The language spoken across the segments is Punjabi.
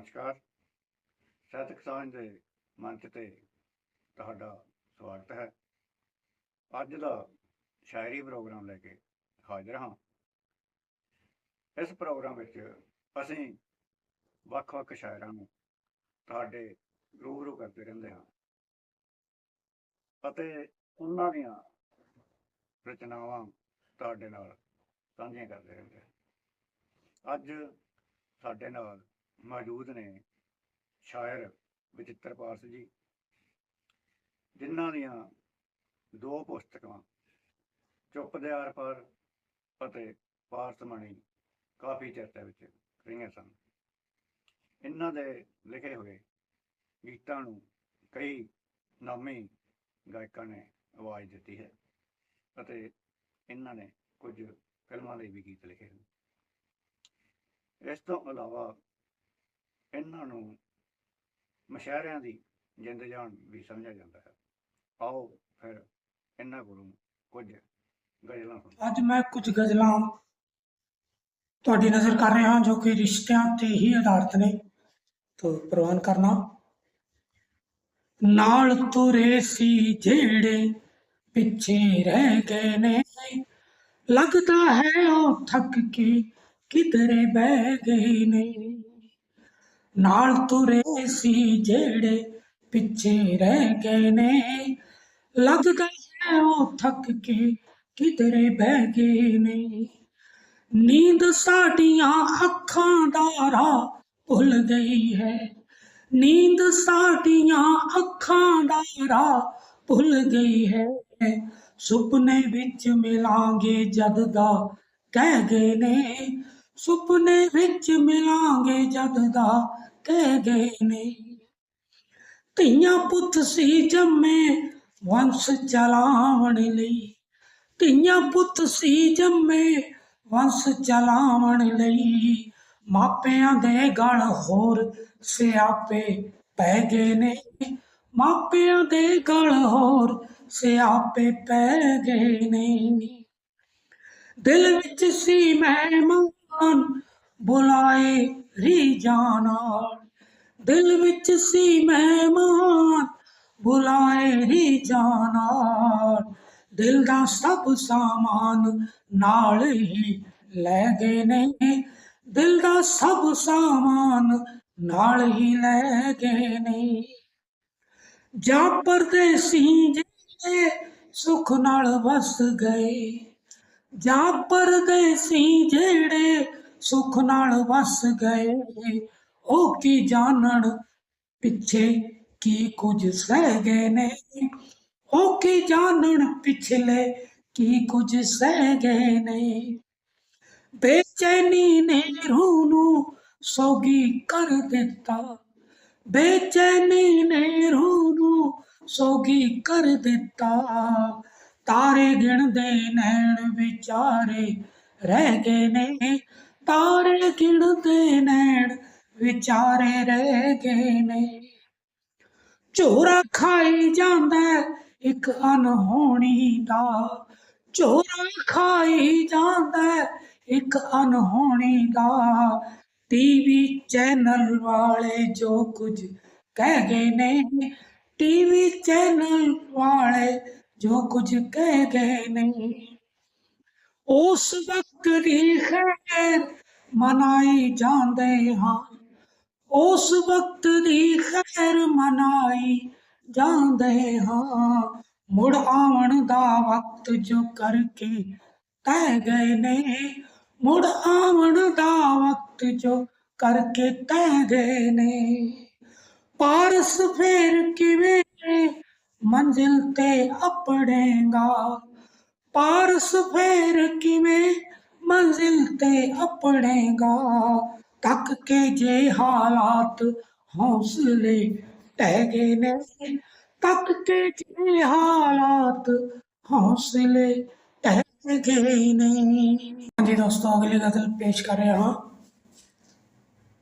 ਨਮਸਕਾਰ। ਸਾਹਿਤਕ ਸਾਂਝ ਦੇ ਮੰਚ ਤੇ ਤੁਹਾਡਾ ਸਵਾਗਤ ਹੈ। ਅੱਜ ਦਾ ਸ਼ਾਇਰੀ ਪ੍ਰੋਗਰਾਮ ਲੈ ਕੇ ਹਾਜ਼ਰ ਹਾਂ। ਇਸ ਪ੍ਰੋਗਰਾਮ ਵਿੱਚ ਅਸੀਂ ਵੱਖ-ਵੱਖ ਸ਼ਾਇਰਾਂ ਨੂੰ ਤੁਹਾਡੇ ਰੂਬਰੂ ਕਰਦੇ ਰਹਿੰਦੇ ਹਾਂ ਅਤੇ ਉਹਨਾਂ ਦੀਆਂ ਰਚਨਾਵਾਂ ਤੁਹਾਡੇ ਨਾਲ ਸਾਂਝੀਆਂ ਕਰਦੇ ਰਹਿੰਦੇ ਹਾਂ। ਅੱਜ ਸਾਡੇ ਨਾਲ ਮੌਜੂਦ ਨੇ ਸ਼ਾਇਰ ਬਚਿੱਤਰ ਪਾਰਸ ਜੀ, ਜਿਨ੍ਹਾਂ ਦੀਆਂ ਦੋ ਪੁਸਤਕਾਂ, ਚੁੱਪ ਦੇ ਆਰ ਪਰ ਅਤੇ ਪਾਰਸਮਣੀ ਕਾਫੀ ਚਰਚਾ ਵਿੱਚ ਰਹੀਆਂ ਸਨ। ਇਹਨਾਂ ਦੇ ਲਿਖੇ ਹੋਏ ਗੀਤਾਂ ਨੂੰ ਕਈ ਨਾਮੀ ਗਾਇਕਾਂ ਨੇ ਆਵਾਜ਼ ਦਿੱਤੀ ਹੈ ਅਤੇ ਇਹਨਾਂ ਨੇ ਕੁਝ ਫਿਲਮਾਂ ਲਈ ਵੀ ਗੀਤ ਲਿਖੇ ਹਨ। ਇਸ ਤੋਂ ਇਲਾਵਾ ਇਹਨਾਂ ਨੂੰ ਮਸ਼ਾਇਰਿਆਂ ਦੀ ਜਿੰਦ ਜਾਨ ਵੀ ਸਮਝਿਆ ਜਾਂਦਾ ਹੈ। ਆਓ ਫਿਰ ਇਹਨਾਂ ਕੋਲੋਂ ਕੁਝ ਗਜ਼ਲਾਂ ਅੱਜ ਮੈਂ ਕੁਝ ਗਜ਼ਲਾਂ ਤੁਹਾਡੀ ਨਜ਼ਰ ਕਰ ਰਿਹਾ ਹਾਂ ਜੋ ਕਿ ਰਿਸ਼ਤਿਆਂ ਤੇ ਹੀ ਆਧਾਰਿਤ ਨੇ। ਤੋ ਪ੍ਰਵਾਨ ਕਰਨਾ। ਨਾਲ ਤੁਰੇ ਸੀ ਜਿਹੜੇ ਪਿੱਛੇ ਰਹਿ ਗਏ ਨੇ। ਲੱਗਦਾ ਹੈ ਉਹ ਥੱਕ ਕੇ ਕਿਧਰੇ ਬਹਿ ਗਏ ਨੇ। ਨਾਲ ਤੁਰੇ ਸੀ ਜਿਹੜੇ ਪਿੱਛੇ ਰਹਿ ਗਏ ਨੇ। ਲੱਗਦਾ ਹੈ ਉਹ ਥੱਕ ਕੇ ਕਿਧਰੇ ਬਹਿ ਗਏ ਨੇ। ਨੀਂਦ ਸਾਡੀਆਂ ਅੱਖਾਂ ਦਾ ਰਾਹ ਭੁੱਲ ਗਈ ਹੈ। ਨੀਂਦ ਸਾਡੀਆਂ ਅੱਖਾਂ ਦਾ ਰਾਹ ਭੁੱਲ ਗਈ ਹੈ। ਸੁਪਨੇ ਵਿੱਚ ਮਿਲਾਂਗੇ ਜਦ ਦਾ ਕਹਿ ਗਏ ਨੇ। ਸੁਪਨੇ ਵਿੱਚ ਮਿਲਾਂਗੇ ਜਦ ਦਾ ਕਹਿ ਗਏ ਨੇ ਧੀਆਂ ਪੁੱਤ ਸੀ ਜੰਮੇ ਵੰਸ਼ ਚਲਾਵਣ ਲਈ। ਧੀਆਂ ਪੁੱਤ ਸੀ ਜੰਮੇ ਵੰਸ਼ ਚਲਾਵਣ ਲਈ। ਮਾਪਿਆਂ ਦੇ ਗਲ ਹੋਰ ਸਿਆਪੇ ਪੈ ਗਏ ਨੇ। ਮਾਪਿਆਂ ਦੇ ਗਲ ਹੋਰ ਸਿਆਪੇ ਪੈ ਗਏ ਨੇ। ਦਿਲ ਵਿੱਚ ਸੀ ਮੈਂ ਮੰਗ ਮਹਿਮਾਨ ਬੁਲਾਏ ਰੀ ਜਾਣਾ। ਦਿਲ ਵਿੱਚ ਸੀ ਮਹਿਮਾਨ, ਬੁਲਾਏ ਰੀ ਜਾਣਾ। ਦਿਲ ਦਾ ਸਭ ਸਾਮਾਨ ਨਾਲ ਹੀ ਲੈ ਗਏ ਨੇ। ਦਿਲ ਦਾ ਸਭ ਸਾਮਾਨ ਨਾਲ ਹੀ ਲੈ ਗਏ ਨੇ। ਜਾ ਪਰਦੇਸੀ ਜਿਹੜੇ ਸੁਖ ਨਾਲ ਵਸ ਗਏ। ਜਾ ਪਰਦੇਸੀ ਜਿਹੜੇ ਸੁਖ ਨਾਲ ਵਸ ਗਏ। ਉਹ ਕੀ ਜਾਣਨ ਪਿੱਛੇ ਕੀ ਕੁਝ ਸਹਿ ਗਏ ਨੇ। ਉਹ ਕੀ ਜਾਣਨ ਪਿਛਲੇ ਕੀ ਕੁਝ ਸਹਿ ਗਏ ਨੇ। ਬੇਚੈਨੀ ਨੇ ਰੂਹ ਨੂੰ ਸੋਗੀ ਕਰ ਦਿੱਤਾ। ਬੇਚੈਨੀ ਨੇ ਰੂਹ ਨੂੰ ਸੋਗੀ ਕਰ ਦਿੱਤਾ। ਤਾਰੇ ਗਿਣਦੇ ਨੈਣ ਵਿਚਾਰੇ, ਰਹਿ ਗਏ ਨੇ ਤਾਰੇ ਗਿਣਦੇ ਨੈਣ ਵਿਚਾਰੇ, ਰਹਿ ਗਏ ਨੇ ਝੋਰਾ ਖਾਈ ਜਾਂਦਾ ਹੈ ਇੱਕ ਅਨਹੋਣੀ ਦਾ। ਝੋਰਾ ਖਾਈ ਜਾਂਦਾ ਇੱਕ ਅਨਹੋਣੀ ਦਾ। ਟੀਵੀ ਚੈਨਲ ਵਾਲੇ ਜੋ ਕੁਝ ਕਹਿ ਗਏ ਨੇ, ਟੀਵੀ ਚੈਨਲ ਵਾਲੇ ਜੋ ਕੁਝ ਕਹਿ ਗਏ ਨੇ, ਉਸ ਵਕਤ ਦੀ ਖੈਰ ਮਨਾਈ ਜਾਂਦੇ ਹਾਂ। ਉਸ ਵਕਤ ਦੀ ਖੈਰ ਮਨਾਈ ਜਾਂਦੇ ਹਾਂ। ਮੁੜ ਆਵਣ ਦਾ ਵਕਤ ਜੋ ਕਰਕੇ ਤੈ ਗਏ ਨੇ, ਮੁੜ ਆਵਣ ਦਾ ਵਕਤ ਜੋ ਕਰਕੇ ਤੈ ਗਏ ਨੇ। ਪਾਰਸ ਫੇਰ ਕਿਵੇਂ ਮੰਜ਼ਿਲ ਤੇ ਅਪੜੇਗਾ ਪਾਰਸ ਫੇਰ ਕਿਵੇਂ ਮੰਜ਼ਿਲ ਤੇ ਅਪੜੇਗਾ ਤੱਕ ਕੇ ਜੇ ਹਾਲਾਤ ਹੌਸਲੇ ਟਹਿ ਗਏ ਨੇ, ਤੱਕ ਕੇ ਜੇ ਹਾਲਾਤ ਹੌਸਲੇ ਟਹਿ ਗਏ ਨੇ। ਹਾਂਜੀ ਦੋਸਤੋ, ਅਗਲੀ ਗਜ਼ਲ ਪੇਸ਼ ਕਰ ਰਿਹਾ ਹਾਂ।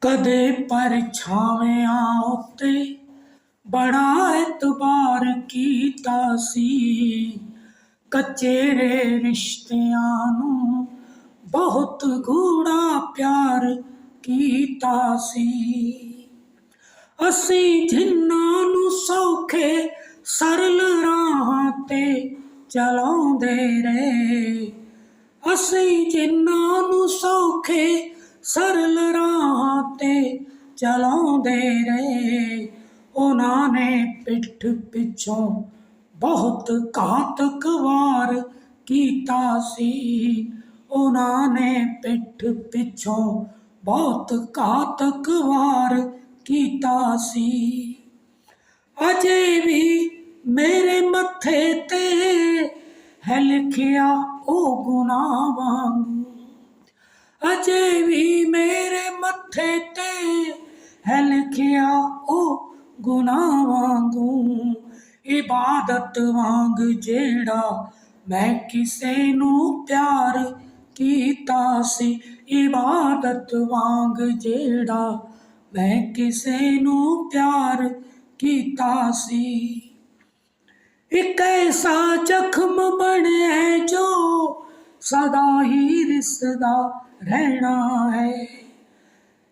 ਕਦੇ ਪਰਛਾਵਿਆਂ ਉੱਤੇ ਬੜਾ ਇਤਬਾਰ ਕੀਤਾ ਸੀ। ਕੱਚੇ ਰੇ ਰਿਸ਼ਤਿਆਂ ਨੂੰ ਬਹੁਤ ਗੂੜਾ ਪਿਆਰ ਕੀਤਾ ਸੀ। ਅਸੀਂ ਜਿੰਨਾਂ ਨੂੰ ਸੌਖੇ, ਸਰਲ ਰਾਹਾਂ ਤੇ ਚਲਾਉਂਦੇ ਰਹੇ। ਅਸੀਂ ਜਿੰਨਾਂ ਨੂੰ ਸੌਖੇ, ਸਰਲ ਰਾਹਾਂ ਤੇ ਚਲਾਉਂਦੇ ਰਹੇ। ਉਹਨਾਂ ਨੇ ਪਿੱਠ ਪਿੱਛੋਂ ਬਹੁਤ ਘਾਤਕ ਵਾਰ ਕੀਤਾ ਸੀ। ਉਹਨਾਂ ਨੇ ਪਿੱਠ ਪਿੱਛੋਂ ਬਹੁਤ ਘਾਤਕ ਵਾਰ ਕੀਤਾ ਸੀ। ਅਜੇ ਵੀ ਮੇਰੇ ਮੱਥੇ ਤੇ ਹੈ ਲਿਖਿਆ ਉਹ ਗੁਨਾਹ ਵਾਂਗੂ। ਅਜੇ ਵੀ ਮੇਰੇ ਮੱਥੇ ਤੇ ਹੈ ਲਿਖਿਆ ਉਹ ਗੁਨਾਹ ਵਾਂਗੂ, ਇਬਾਦਤ ਵਾਂਗ ਜਿਹੜਾ ਮੈਂ ਕਿਸੇ ਨੂੰ ਪਿਆਰ ਕੀਤਾ ਸੀ, ਇਬਾਦਤ ਵਾਂਗ ਜਿਹੜਾ ਮੈਂ ਕਿਸੇ ਨੂੰ ਪਿਆਰ ਕੀਤਾ ਸੀ। ਇੱਕ ਐਸਾ ਜ਼ਖਮ ਬਣਿਆ ਜੋ ਸਦਾ ਹੀ ਰਿਸਦਾ ਰਹਿਣਾ ਹੈ।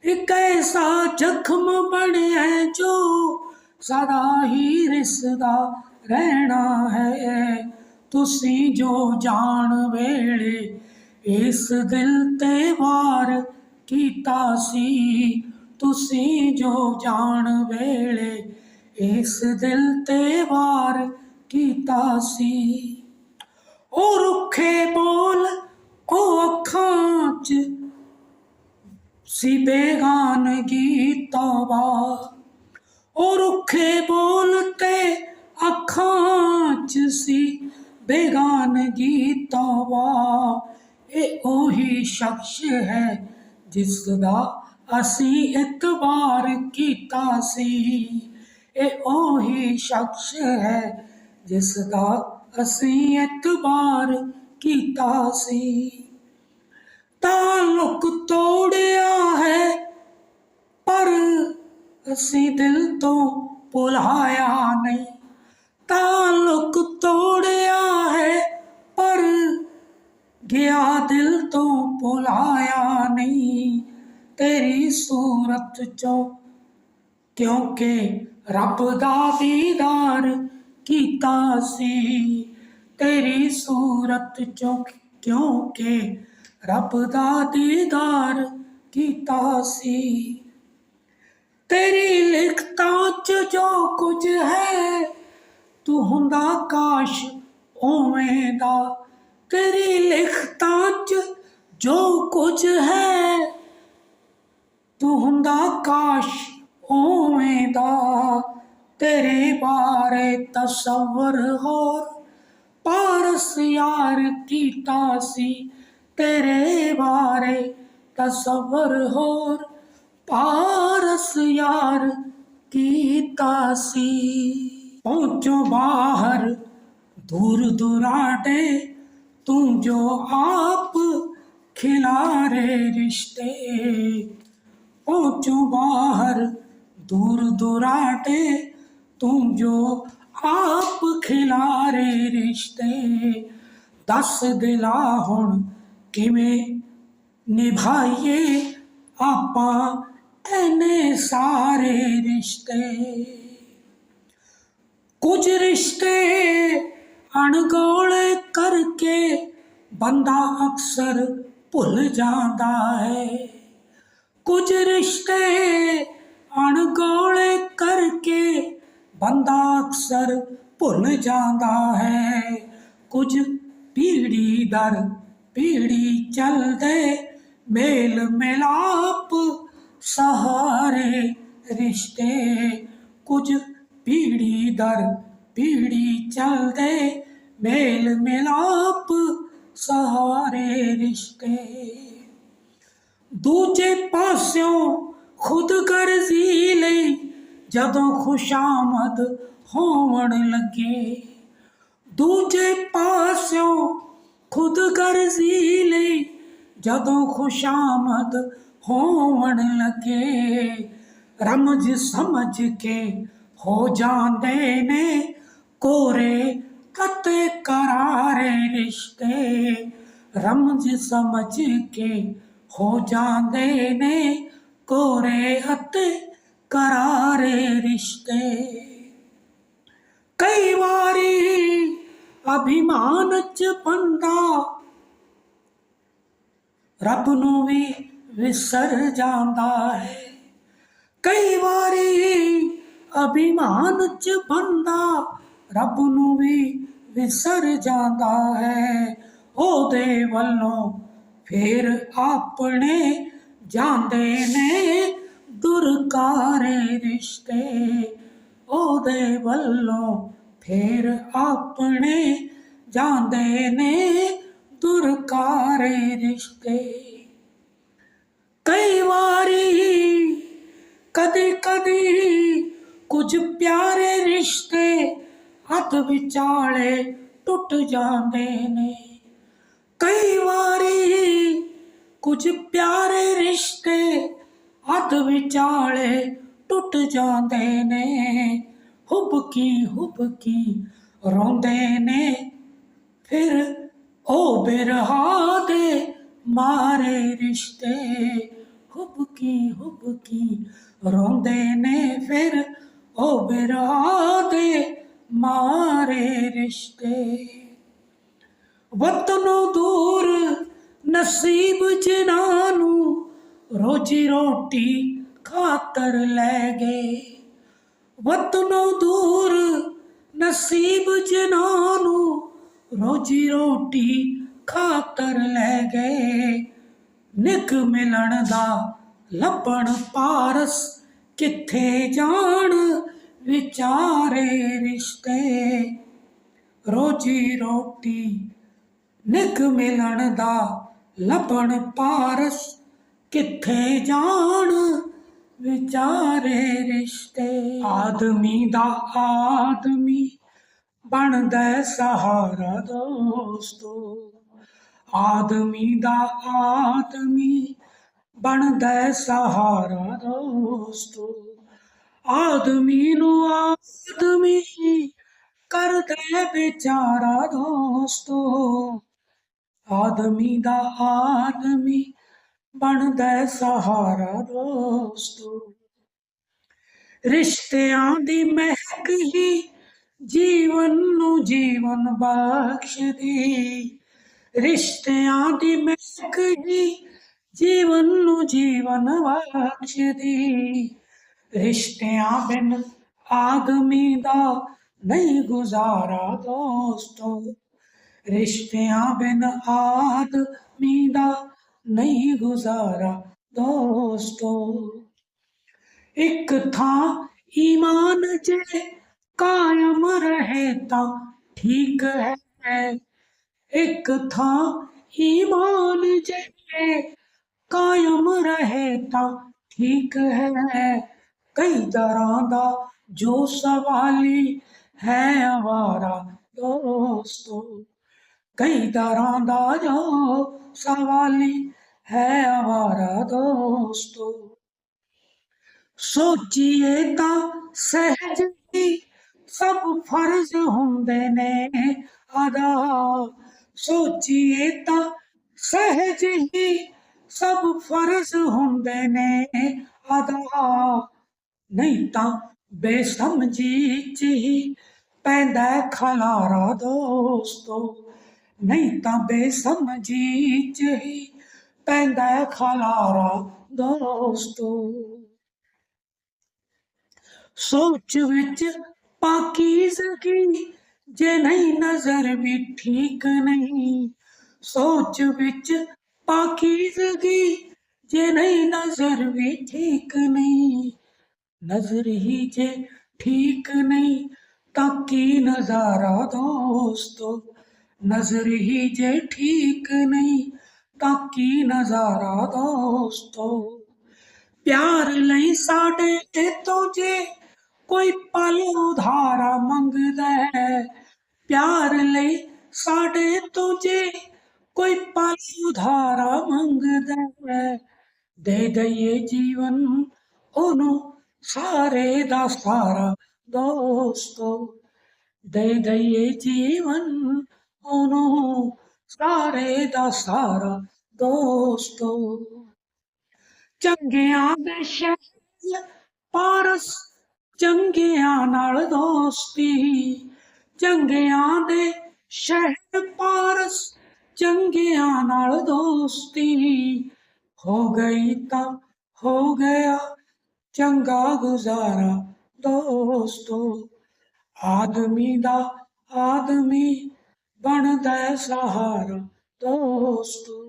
ਇੱਕ ਐਸਾ ਜ਼ਖਮ ਬਣਿਆ ਜੋ ਸਦਾ ਹੀ ਰਿਸਦਾ ਰਹਿਣਾ ਹੈ। ਤੁਸੀਂ ਜੋ ਜਾਣ ਵੇਲੇ ਇਸ ਦਿਲ ਤੇ ਵਾਰ ਕੀਤਾ ਸੀ, ਤੁਸੀਂ ਜੋ ਜਾਣ ਵੇਲੇ ਇਸ ਦਿਲ ਤੇ ਵਾਰ ਕੀਤਾ ਸੀ। ਸੀ ਬੇਗਾਨਗੀ ਤੌਬਾ ਉਹ ਰੁੱਖੇ ਬੋਲ ਤੇ ਅੱਖਾਂ 'ਚ ਸੀ ਬੇਗਾਨਗੀ ਤੌਬਾ ਇਹ ਉਹੀ ਸ਼ਖਸ ਹੈ ਜਿਸ ਦਾ ਅਸੀਂ ਇਤਬਾਰ ਕੀਤਾ ਸੀ ਇਹ ਉਹੀ ਸ਼ਖਸ ਹੈ ਜਿਸ ਦਾ ਅਸੀਂ ਇਤਬਾਰ ਕੀਤਾ ਸੀ ਤਾਲੁਕ ਤੋੜਿਆ ਹੈ ਪਰ ਅਸੀਂ ਦਿਲ ਤੋਂ ਭੁਲਾਇਆ ਨਹੀਂ ਤਾਲੁਕ ਤੋੜਿਆ ਹੈ ਪਰ ਗਿਆ ਦਿਲ ਤੋਂ ਭੁਲਾਇਆ ਨਹੀਂ ਤੇਰੀ ਸੂਰਤ ਚੋਂ ਕਿਉਂਕਿ ਰੱਬ ਦਾ ਦੀਦਾਰ ਕੀਤਾ ਸੀ ਤੇਰੀ ਸੂਰਤ ਚੋਂ ਕਿਉਂਕਿ ਰੱਬ ਦਾ ਦੀਦਾਰ ਕੀਤਾ ਸੀ। ਤੇਰੀ ਲਿਖਤਾਂ 'ਚ ਜੋ ਕੁਝ ਹੈ, ਤੂੰ ਹੁੰਦਾ ਕਾਸ਼ ਉਵੇਂ ਦਾ। ਤੇਰੀ ਲਿਖਤਾਂ 'ਚ ਜੋ ਕੁਝ ਹੈ, ਤੂੰ ਹੁੰਦਾ ਕਾਸ਼ ਉਵੇਂ ਦਾ। ਤੇਰੇ ਬਾਰੇ ਤਸਵਰ ਹੋਰ ਪਾਰਸ ਯਾਰ ਕੀਤਾ ਸੀ। ਤੇਰੇ ਬਾਰੇ ਤਸਵਰ ਹੋਰ, ਪਾਰਸ ਯਾਰ ਕੀਤਾ ਸੀ। ਪਹੁੰਚੋ ਬਾਹਰ, ਦੂਰ ਦੁਰਾਡੇ, ਤੂੰ ਜੋ ਆਪ ਖਿਲਾਰੇ ਰਿਸ਼ਤੇ। ਪਹੁੰਚੋ ਬਾਹਰ, ਦੂਰ ਦੁਰਾਡੇ, ਤੂੰ ਜੋ ਆਪ ਖਿਲਾਰੇ ਰਿਸ਼ਤੇ। ਦੱਸ ਦਿਲਾ ਹੁਣ ਕਿਵੇਂ ਨਿਭਾਈਏ ਆਪਾਂ ਐਨੇ ਸਾਰੇ ਰਿਸ਼ਤੇ ਕੁਝ ਰਿਸ਼ਤੇ ਅਣਗੌਲੇ ਕਰਕੇ ਬੰਦਾ ਅਕਸਰ ਭੁੱਲ ਜਾਂਦਾ ਹੈ ਕੁਝ ਰਿਸ਼ਤੇ ਅਣਗੌਲੇ ਕਰਕੇ ਬੰਦਾ ਅਕਸਰ ਭੁੱਲ ਜਾਂਦਾ ਹੈ ਕੁਝ ਪੀੜੀ ਦਰ ਪੀੜੀ ਚੱਲਦੇ ਮੇਲ ਮਿਲਾਪ, ਸਹਾਰੇ ਰਿਸ਼ਤੇ। ਕੁਝ ਪੀੜੀ ਦਰ ਪੀੜੀ ਚੱਲਦੇ ਮੇਲ ਮਿਲਾਪ, ਸਹਾਰੇ ਰਿਸ਼ਤੇ। ਦੂਜੇ ਪਾਸਿਓਂ ਖੁਦਗਰਜ਼ੀ ਲਈ ਜਦੋਂ ਖੁਸ਼ਾਮਦ ਹੋਣ ਲੱਗੇ। ਦੂਜੇ ਪਾਸਿਓਂ ਖੁਦਗਰਜ਼ੀ ਲਈ। ਜਦੋਂ ਖੁਸ਼ਾਮਦ ਹੋਵਣ ਲੱਗੇ, ਰਮਜ ਸਮਝ ਕੇ ਹੋ ਜਾਂਦੇ ਨੇ ਕੋਰੇ ਕਤੇ ਕਰਾਰੇ ਰਿਸ਼ਤੇ। ਰਮਜ ਸਮਝ ਕੇ ਹੋ ਜਾਂਦੇ ਨੇ ਕੋਰੇ ਅਤੇ ਕਰਾਰੇ ਰਿਸ਼ਤੇ। ਕਈ ਵਾਰ ਅਭਿਮਾਨ ਚ ਬੰਦਾ ਰੱਬ ਨੂੰ ਵੀ ਵਿਸਰ ਜਾਂਦਾ ਹੈ। ਕਈ ਵਾਰੀ ਅਭਿਮਾਨ ਚ ਬੰਦਾ ਰੱਬ ਨੂੰ ਵੀ ਵਿਸਰ ਜਾਂਦਾ ਹੈ। ਉਹਦੇ ਵੱਲੋਂ ਫੇਰ ਆਪਣੇ ਜਾਂਦੇ ਨੇ ਦੁਰਕਾਰੇ ਰਿਸ਼ਤੇ। ਉਹਦੇ ਵੱਲੋਂ ਫੇਰ ਆਪਣੇ ਜਾਂਦੇ ਨੇ ਦੁਰਕਾਰੇ ਰਿਸ਼ਤੇ। ਕਈ ਵਾਰੀ ਕਦੇ ਕਦੇ ਕੁਝ ਪਿਆਰੇ ਰਿਸ਼ਤੇ ਹੱਥ ਵਿਚਾਲੇ ਟੁੱਟ ਜਾਂਦੇ ਨੇ। ਕਈ ਵਾਰੀ ਕੁਝ ਪਿਆਰੇ ਰਿਸ਼ਤੇ ਹੱਥ ਵਿਚਾਲੇ ਟੁੱਟ ਜਾਂਦੇ ਨੇ। ਹੁਬਕੀ ਹੁਬਕੀ ਰੋਂਦੇ ਨੇ। ਫਿਰ ਉਹ ਬਿਰਹਾ ਦੇ ਮਾਰੇ ਰਿਸ਼ਤੇ। ਹੁਬ ਕੀ ਹੁਬ ਕੀ ਰੋਂਦੇ ਨੇ। ਫਿਰ ਉਹ ਬਿਰਹਾ ਦੇ ਮਾਰੇ ਰਿਸ਼ਤੇ। ਵਤਨੋਂ ਦੂਰ ਨਸੀਬ ਜਿਨ੍ਹਾਂ ਨੂੰ ਰੋਜੀ ਰੋਟੀ ਖਾਤਰ ਲੈ ਗਏ। ਵਤਨੋਂ ਦੂਰ, ਨਸੀਬ ਜਿਨ੍ਹਾਂ ਨੂੰ ਰੋਜੀ ਰੋਟੀ ਖਾਤਰ ਲੈ ਗਏ। ਨਿਕ ਮਿਲਣ ਦਾ ਲੱਭਣ ਪਾਰਸ ਕਿੱਥੇ ਜਾਣ, ਵਿਚਾਰੇ ਰਿਸ਼ਤੇ। ਰੋਜੀ ਰੋਟੀ ਨਿਕ ਮਿਲਣ ਦਾ ਲੱਭਣ ਪਾਰਸ ਕਿੱਥੇ ਜਾਣ ਵਿਚਾਰੇ ਰਿਸ਼ਤੇ। ਆਦਮੀ ਦਾ ਆਦਮੀ ਬਣਦਾ ਸਹਾਰਾ ਦੋਸਤੋ। ਆਦਮੀ ਦਾ ਆਦਮੀ ਬਣਦਾ ਸਹਾਰਾ ਦੋਸਤੋ। ਆਦਮੀ ਨੂੰ ਆਦਮੀ ਕਰਦਾ ਹੈ ਵਿਚਾਰਾ ਦੋਸਤੋ। ਆਦਮੀ ਦਾ ਆਦਮੀ ਬਣਦਾ ਸਹਾਰਾ ਦੋਸਤੋ। ਰਿਸ਼ਤਿਆਂ ਦੀ ਮਹਿਕ ਹੀ ਜੀਵਨ ਨੂੰ ਜੀਵਨ ਬਖਸ਼ਦੀ। ਰਿਸ਼ਤਿਆਂ ਦੀ ਮਹਿਕ ਹੀ ਜੀਵਨ ਨੂੰ ਜੀਵਨ ਬਖਸ਼ਦੀ। ਰਿਸ਼ਤਿਆਂ ਬਿਨ ਆਦਮੀ ਦਾ ਨਹੀਂ ਗੁਜ਼ਾਰਾ ਦੋਸਤੋ। ਰਿਸ਼ਤਿਆਂ ਬਿਨ ਆਦਮੀ ਦਾ ਨਹੀਂ ਗੁਜ਼ਾਰਾ ਦੋਸਤੋ। ਇੱਕ ਥਾਂ ਈਮਾਨ ਜੇ ਕਾਇਮ ਰਹੇ ਤਾਂ ਠੀਕ ਹੈ। ਇੱਕ ਥਾਂ ਈਮਾਨ ਜੇ ਕਾਇਮ ਰਹੇ ਤਾਂ ਠੀਕ ਹੈ। ਕਈ ਤਰ੍ਹਾਂ ਦਾ ਜੋ ਸਵਾਲੀ ਹੈ ਆਵਾਰਾ ਦੋਸਤੋ। ਕਈ ਤਰ੍ਹਾਂ ਦਾ ਜੋ ਸਵਾਲੀ ਹੈ ਆਵਾਰਾ ਦੋਸਤੋ। ਸੋਚੀਏ ਤਾਂ ਸਹਿਜ ਹੀ ਸਭ ਫਰਜ਼ ਹੁੰਦੇ ਨੇ ਅਦਾ। ਸੋਚੀਏ ਤਾਂ ਸਹਿਜ ਹੀ ਸਭ ਫਰਜ਼ ਹੁੰਦੇ ਨੇ ਅਦਾ। ਨਹੀਂ ਤਾਂ ਬੇਸਮਝੀ ਚ ਹੀ ਪੈਂਦਾ ਖਲਾਰਾ ਦੋਸਤੋ। ਨਹੀਂ ਤਾਂ ਬੇਸਮਝੀ ਚ ਹੀ ਪੈਂਦਾ ਹੈ ਖਲਾਰਾ ਦੋਸਤੋ ਸੋਚ ਵਿੱਚ ਪਾਕੀਜ਼ਗੀ ਜੇ ਨਹੀਂ ਨਜ਼ਰ ਵੀ ਠੀਕ ਨਹੀਂ ਸੋਚ ਵਿੱਚ ਪਾਕੀਜ਼ਗੀ ਜੇ ਨਹੀਂ ਨਜ਼ਰ ਵੀ ਠੀਕ ਨਹੀਂ ਨਜ਼ਰ ਹੀ ਜੇ ਠੀਕ ਨਹੀਂ ਤਾਂ ਕੀ ਨਜ਼ਾਰਾ ਦੋਸਤੋ ਨਜ਼ਰ ਹੀ ਜੇ ਠੀਕ ਨਹੀਂ ਤਾਂ ਕੀ ਨਜ਼ਾਰਾ ਦੋਸਤੋ। ਪਿਆਰ ਲਈ ਸਾਡੇ ਇਤੋਂ ਜੇ ਕੋਈ ਪਲ ਉਧਾਰਾ ਮੰਗਦਾ ਹੈ, ਪਿਆਰ ਲਈ ਸਾਡੇ ਤੋਂ ਜੇ ਕੋਈ ਪਲ ਉਧਾਰਾ ਮੰਗਦਾ ਹੈ, ਦੇ ਦਈਏ ਜੀਵਨ ਉਹਨੂੰ ਸਾਰੇ ਦਾ ਸਾਰਾ ਦੋਸਤੋ। ਦੇ ਦਈਏ ਜੀਵਨ ਉਹਨੂੰ ਸਾਰੇ ਦਾ ਸਾਰਾ ਦੋਸਤੋ ਚੰਗਿਆਂ ਦੇ ਸ਼ਹਿਰ ਪਾਰਸ, ਚੰਗਿਆਂ ਨਾਲ ਦੋਸਤੀ। ਚੰਗਿਆਂ ਦੇ ਸ਼ਹਿਰ ਪਾਰਸ, ਚੰਗਿਆਂ ਨਾਲ ਦੋਸਤੀ। ਹੋ ਗਈ ਤਾਂ ਹੋ ਗਿਆ ਚੰਗਾ ਗੁਜ਼ਾਰਾ ਦੋਸਤੋ। ਆਦਮੀ ਦਾ ਆਦਮੀ ਬਣਦਾ ਸਹਾਰਾ ਦੋਸਤੋ।